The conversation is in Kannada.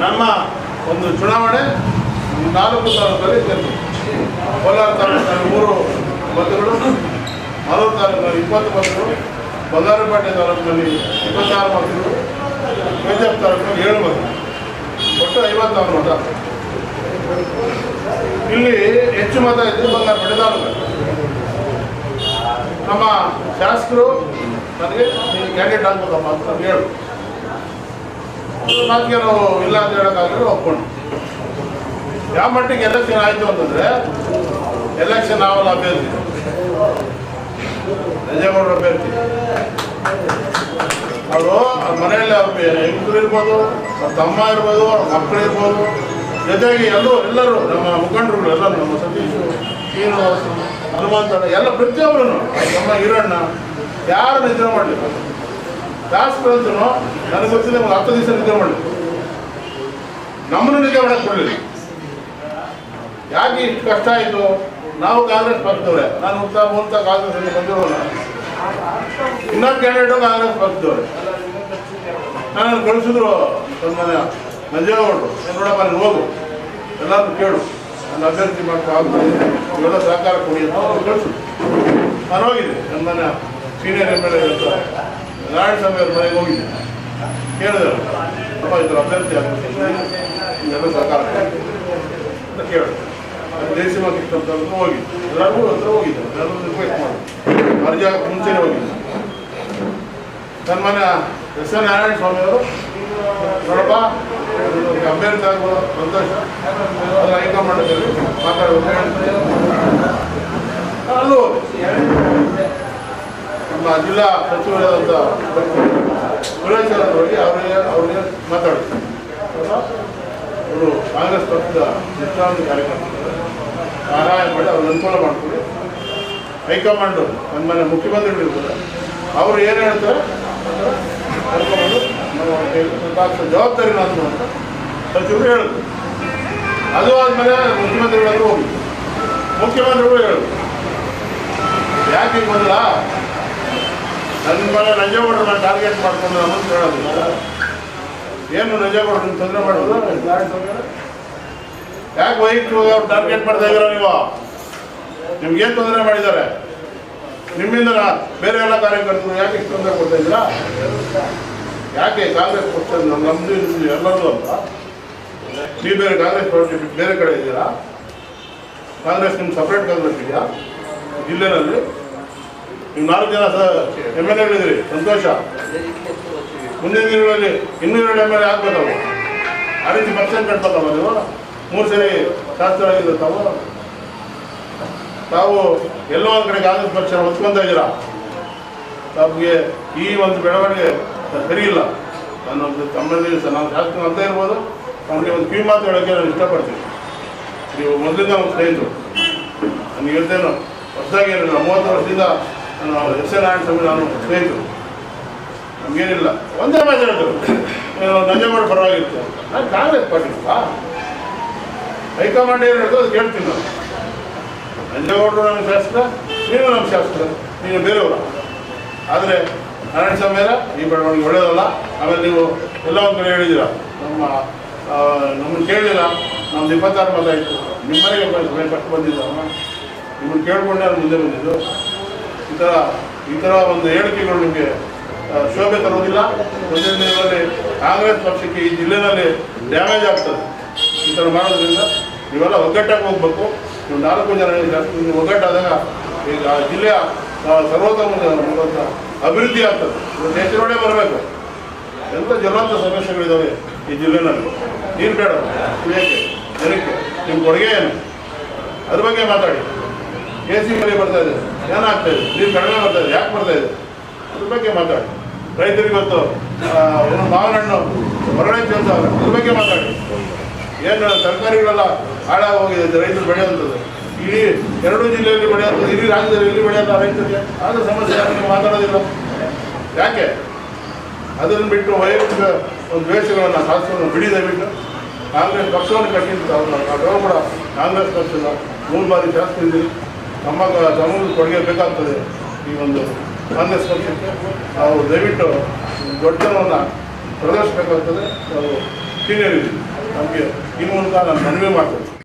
ನಮ್ಮ ಒಂದು ಚುನಾವಣೆ ನಾಲ್ಕು ತಾಲೂಕಲ್ಲಿ ಕೋಲಾರ ತಾಲೂಕಿನಲ್ಲಿ ಮೂರು ಮತಗಳು ಮಲೂರು ತಾಲೂಕಿನಲ್ಲಿ ಇಪ್ಪತ್ತು ಮತಗಳು ಬಂಗಾರಪೇಟೆ ತಾಲೂಕಿನಲ್ಲಿ ಇಪ್ಪತ್ತಾರು ಮತಗಳು ಬೇಜಾಪ್ ತಾಲೂಕಿನಲ್ಲಿ ಏಳು ಮತ ಒಟ್ಟು ಐವತ್ತಾರು ಮತ. ಇಲ್ಲಿ ಹೆಚ್ಚು ಮತ ಇದ್ದು ಬಂಗಾರಪೇಟೆ ತಾಲೂಕು. ನಮ್ಮ ಶಾಸಕರು ನನಗೆ ನೀನು ಕ್ಯಾಂಡಿಡೇಟ್ ಆಗ್ಬೋದಪ್ಪ ಅಂತ ಹೇಳು. ನಾವು ಇಲ್ಲ ಅಂತ ಹೇಳೋಕ್ಕಾಗಲಿ ಒಪ್ಕೊಂಡು. ಯಾವ ಮಟ್ಟಿಗೆ ಎಲೆಕ್ಷನ್ ಆಯಿತು ಅಂತಂದರೆ ಎಲೆಕ್ಷನ್ ನಾವಲ್ಲ ಅಭ್ಯರ್ಥಿ. ರಜೇಗೌಡರ ಅಭ್ಯರ್ಥಿ. ಅವರು ಅವ್ರ ಮನೆಯಲ್ಲಿ ಅವ್ರ ಹೆಂಗರು ಇರ್ಬೋದು, ಅವ್ರ ತಮ್ಮ ಇರ್ಬೋದು, ಅವ್ರ ಮಕ್ಕಳು ಇರ್ಬೋದು. ಜೊತೆಗೆ ಎಲ್ಲರೂ ಎಲ್ಲರೂ ನಮ್ಮ ಮುಖಂಡರುಗಳು ಎಲ್ಲರೂ ನಮ್ಮ ಸತೀಶು ಶ್ರೀನಿವಾಸ ಹನುಮಂತ ಎಲ್ಲ ಪ್ರತಿಯೊಬ್ಬರು ನಮ್ಮ ಹಿರಣ್ಣ ಯಾರು ನಿದ್ರೆ ಮಾಡಲಿಲ್ಲ ಶಾಸಕರಂತೂ ನನಗೆ ಗೊತ್ತಿಲ್ಲ, ಒಂದು ಹತ್ತು ದಿವಸ ನಿದ್ದೆ ಮಾಡಿ ನಮ್ಮನ್ನು ನಿದ್ದೆ ಮಾಡಕ್ಕೆ ಕೊಡಲಿಲ್ಲ ಯಾಕೆ ಇಷ್ಟು ಕಷ್ಟ ಆಯಿತು? ನಾವು ಕಾಂಗ್ರೆಸ್ ಪಕ್ಷದವ್ರೆ. ನಾನು ಉತ್ತ ಮೂಲತ ಕಾಂಗ್ರೆಸ್ ಬಂದಿರೋಲ್ಲ. ಇನ್ನೊಂದು ಕ್ಯಾಂಡಿಡೇಟು ಕಾಂಗ್ರೆಸ್ ಪಕ್ಷದವ್ರೆ. ನಾನು ಕಳಿಸಿದ್ರು ನನ್ನ ಮನೆ ನಂಜೇಗೌಡರು ಏನ್ ನೋಡಪ್ಪ ಅಲ್ಲಿ ಹೋಗು. ಎಲ್ಲರೂ ಕೇಳು. ನನ್ನ ಅಭ್ಯರ್ಥಿ ಮಾಡ್ತಾ ಇವೆಲ್ಲ ಸಹಕಾರ ಕೊಡಿ ಅಂತ ಕಳಿಸಿದ್ರು. ನಾನು ಹೋಗಿದ್ದೆ. ನನ್ನ ಮನೆ senior M L A Swamy ಅವ್ರ ಮನೆಗೆ ಹೋಗಿದ್ದೆ. ಕೇಳಿದ್ರು. ಅಪ್ಪ ಇದ್ರ ಅಭ್ಯರ್ಥಿ ಆಗ್ಬೇಕು ಸರ್ಕಾರ ಅಂತ ಕೇಳಿದ್ರು. ದೇಸಿ ಮಾತಿತ್ತು ಅಂತ ಹೋಗಿದ್ದೆ. ಎಲ್ಲರಿಗೂ ಹತ್ರ ಹೋಗಿದ್ದೆ. ಎಲ್ಲರೂ ರಿಕ್ವೆಸ್ಟ್ ಮಾಡಿ ಅರ್ಜಿ ಹಾಕಿ ಮುಂಚೆನೇ ಹೋಗಿದ್ದೆ. ನನ್ನ ಮನೆ ಎಸ್ ಎನ್ ನಾರಾಯಣ ಸ್ವಾಮಿ ಅವರು, ನೋಡಪ್ಪ ಅಭ್ಯರ್ಥಿ ಆಗುವ ಸಂತೋಷ. ಅದು ಹೈಕಮಾಂಡದಲ್ಲಿ ಮಾತಾಡಬೇಕು ಅಲ್ಲೂ. ನಮ್ಮ ಜಿಲ್ಲಾ ಸಚಿವರಾದಂಥ ಸುರೇಶ್ ಅವರಿಗೆ ಅವರಿಗೆ ಮಾತಾಡ್ತಾರೆ. ಅವರು ಕಾಂಗ್ರೆಸ್ ಪಕ್ಷದ ನಿಷ್ಠಾವಂತ ಕಾರ್ಯಕರ್ತರು. ಸಹಾಯ ಮಾಡಿ ಅವ್ರನ್ನ ಅನುಕೂಲ ಮಾಡ್ಕೊಳ್ಳಿ ಹೈಕಮಾಂಡು ನಮ್ಮ ಮನೆ ಮುಖ್ಯಮಂತ್ರಿಗಳು ಇರ್ತಾರೆ ಅವರು ಏನು ಹೇಳ್ತಾರೆ? ಜವಾಬ್ದಾರಿ ಅಂತ ಸಚಿವರು ಹೇಳಿದ್ರು ಅದು ಆದಮೇಲೆ ಮುಖ್ಯಮಂತ್ರಿಗಳಾದ್ರೂ ಹೋಗಿ ಮುಖ್ಯಮಂತ್ರಿಗಳು ಹೇಳಿದ್ರು ಯಾಕೆ ಬಂದಿಲ್ಲ ನನ್ನ ಮೇಲೆ ನಂಜೇಗೌಡರು ನಾನು ಟಾರ್ಗೆಟ್ ಮಾಡ್ಕೊಂಡು ನಾನು ಹೇಳೋದು. ಏನು ನಂಜೇಗೌಡರು ನೀವು ತೊಂದರೆ ಮಾಡೋದು? ಯಾಕೆ ವೈಯಕ್ತಿಕವಾಗಿ ಅವ್ರು ಟಾರ್ಗೆಟ್ ಮಾಡ್ತಾ ಇದ್ದೀರಾ ನೀವು? ನಿಮ್ಗೇನು ತೊಂದರೆ ಮಾಡಿದ್ದಾರೆ? ನಿಮ್ಮಿಂದ ಬೇರೆ ಎಲ್ಲ ಕಾರ್ಯಕರ್ತರು ಯಾಕೆ ಇಷ್ಟು ತೊಂದರೆ ಕೊಡ್ತಾ ಇದ್ದೀರಾ? ಯಾಕೆ ಕಾಂಗ್ರೆಸ್ ಪಕ್ಷ ನಮ್ಮದು ಎಲ್ಲರೂ ಅಂತ? ನೀವು ಬೇರೆ ಕಾಂಗ್ರೆಸ್ ಬಿಟ್ಟು ಬೇರೆ ಕಡೆ ಇದ್ದೀರಾ? ಕಾಂಗ್ರೆಸ್ ನಿಮ್ಮ ಸಪ್ರೇಟ್ ಕಾಂಗ್ರೆಸ್ ಇದೆಯಾ? ಜಿಲ್ಲೆನಲ್ಲಿ? ನೀವು ನಾಲ್ಕು ಜನ ಎಂ ಎಲ್ ಎಗಳಿದ್ದೀರಿ. ಸಂತೋಷ. ಮುಂದಿನ ದಿನಗಳಲ್ಲಿ ಇನ್ನೂ ಎರಡು ಎಂ ಎಲ್ ಎ ಆಗ್ಬೇಕಲ್ಲ ಆ ರೀತಿ ಪರ್ಸೆಂಟ್ ಕಟ್ಬೇಕಲ್ಲ ನೀವು? ಮೂರು ಸರಿ ಶಾಸ್ತ್ರವಾಗಿದ್ದು ತಾವು ತಾವು ಎಲ್ಲೋ ಒಂದು ಕಡೆ ಕಾಂಗ್ರೆಸ್ ಪಕ್ಷ ಹೊತ್ಕೊಂತ ಇದ್ದೀರಾ? ತಮಗೆ ಈ ಒಂದು ಬೆಳವಣಿಗೆ ಸರಿ ಇಲ್ಲ. ನಾನು ಒಂದು ತಮ್ಮಲ್ಲಿ ಸರ್ ನಾವು ಶಾಸ್ತ್ರ ಅಂತ ಇರ್ಬೋದು. ನಮಗೆ ಒಂದು ಕಿವಿ ಮಾತು ಹೇಳೋಕ್ಕೆ ನಾನು ಇಷ್ಟಪಡ್ತೀನಿ. ನೀವು ಮೊದಲಿಂದ ಒಂದು ಸ್ನೇಹಿತರು. ನಾನು ಹೇಳ್ತೇನೆ, ಹೊಸದಾಗಿ ಮೂವತ್ತು ವರ್ಷದಿಂದ ನಾನು ಎಸ್ ಎಲ್ ನಾರಾಯಣ ಸ್ವಾಮಿ ನಾನು ಸ್ನೇಹಿತರು ನಮಗೇನಿಲ್ಲ ಒಂದೇ ಮಾತು ಹೇಳ್ತಾರೆ ನೀವು ನಂಜೇಗೌಡ ಪರವಾಗಿತ್ತು ನಾನು ಕಾಂಗ್ರೆಸ್ ಪಾರ್ಟಿಪ್ಪ ಹೈಕಮಾಂಡ್ ಏನು ಹೇಳ್ತೋ ಅದು ಕೇಳ್ತೀನಿ ನಾನು ನಂಜೇಗೌಡರು ನಮ್ಮ ಶಾಸಕ ನೀನು ನಮ್ಮ ಶಾಸಕ ನೀನು ಬೇರೆಯವರು ಆದರೆ ನಾರಾಯಣ ಸ್ವಾಮಿಯರ ಈ ಬೆಳವಣಿಗೆ ಒಳ್ಳೆಯದಲ್ಲ ಆಮೇಲೆ ನೀವು ಎಲ್ಲ ಒಂದು ಕಡೆ ಹೇಳಿದ್ದೀರ ನಮ್ಮ ನಮ್ಮನ್ನು ಕೇಳಲಿಲ್ಲ ನಮ್ದು ಇಪ್ಪತ್ತಾರು ಮತ ಇತ್ತು ನಿಮ್ಮನೆಗೆ ಸಮಯ ಫಸ್ಟ್ ಬಂದಿದ್ದಲ್ಲ ನಿಮ್ಮನ್ನು ಕೇಳ್ಕೊಂಡೆ ಮುಂದೆ ಬಂದಿದ್ದು ಈ ಥರ ಒಂದು ಹೇಳಿಕೆಗಳು ನಿಮಗೆ ಶೋಭೆ ತರುವುದಿಲ್ಲ. ದಿನಗಳಲ್ಲಿ ಕಾಂಗ್ರೆಸ್ ಪಕ್ಷಕ್ಕೆ ಈ ಜಿಲ್ಲೆನಲ್ಲಿ ಡ್ಯಾಮೇಜ್ ಆಗ್ತದೆ. ಈ ಥರ ಮಾಡೋದ್ರಿಂದ ನೀವೆಲ್ಲ ಒಗ್ಗಟ್ಟಾಗಿ ಹೋಗ್ಬೇಕು. ನೀವು ನಾಲ್ಕು ಜನ ಒಗ್ಗಟ್ಟಾದಾಗ ಈಗ ಆ, ಜಿಲ್ಲೆಯ ಸರ್ವೋತ್ತಮ ಅಭಿವೃದ್ಧಿ ಆಗ್ತದೆ. ಹೆಚ್ಚಿನೋಡೆ ಬರಬೇಕು. ಎಂಥ ಜಲವಂತ ಸಮಸ್ಯೆಗಳಿದ್ದಾವೆ ಈ ಜಿಲ್ಲೆನಲ್ಲಿ. ನೀರು ಬೇಡ. ಕುಡಿಯೋಕ್ಕೆ, ಜನಕ್ಕೆ. ನಿಮ್ಮ ಕೊಡುಗೆ ಏನು? ಅದ್ರ ಬಗ್ಗೆ ಮಾತಾಡಿ. ಎ ಸಿ ಮನೆ ಬರ್ತಾ ಇದೆ ಏನಾಗ್ತಾ ಇದೆ? ನೀರು ಕಡಿಮೆ ಬರ್ತಾ ಇದೆ ಯಾಕೆ ಬರ್ತಾ ಇದೆ ಅದ್ರ ಬಗ್ಗೆ ಮಾತಾಡಿ. ರೈತರಿಗೆ ಆ, ಏನು ಮಾವಿನ ಹಣ್ಣು ಹೊರಗಡೆ ತಿಂತಾರೆ ಅದ್ರ ಬಗ್ಗೆ ಮಾತಾಡಿ. ಏನು ತರಕಾರಿಗಳೆಲ್ಲ ಹಾಳಾಗಿ ಹೋಗಿದೆ ರೈತರು ಬೆಳೆಯುವಂಥದ್ದು. ಇಡೀ ಎರಡೂ ಜಿಲ್ಲೆಯಲ್ಲಿ ಬೆಳೆಯುವಂಥದ್ದು ಇಡೀ ರಾಜ್ಯದಲ್ಲಿ ಎಲ್ಲಿ ಬೆಳೆಯುವಂಥ ರೈತರಿಗೆ? ಆದ ಸಮಸ್ಯೆ ಯಾರು ನೀವು ಮಾತಾಡೋದಿಲ್ಲ? ಯಾಕೆ? ಅದನ್ನು ಬಿಟ್ಟು ವೈಯಕ್ತಿಕ ಒಂದು ದ್ವೇಷಗಳನ್ನು ಶಾಸ್ತ್ರವನ್ನು ಬಿಡಿ ದಯವಿಟ್ಟು. ಕಾಂಗ್ರೆಸ್ ಪಕ್ಷವನ್ನು ಕಟ್ಟಿದ್ದು ನಾವು ಕೂಡ ಕಾಂಗ್ರೆಸ್ ಪಕ್ಷದ ಮೂರು ಬಾರಿ ಇದ್ದೀರಿ ನಮ್ಮ ತಮ್ಮ ಕೊಡುಗೆ ಬೇಕಾಗ್ತದೆ ಈ ಒಂದು ಕಾಂಗ್ರೆಸ್ ಪಕ್ಷಕ್ಕೆ. ನಾವು ದಯವಿಟ್ಟು ದೊಡ್ಡತನವನ್ನು ಪ್ರದರ್ಶಿಸಬೇಕಾಗ್ತದೆ. ನಾವು ಸೀನಿಯರ್ ನಮಗೆ ಈ ಮೂಲಕ ನಾನು ಮನವಿ ಮಾಡ್ತೇನೆ.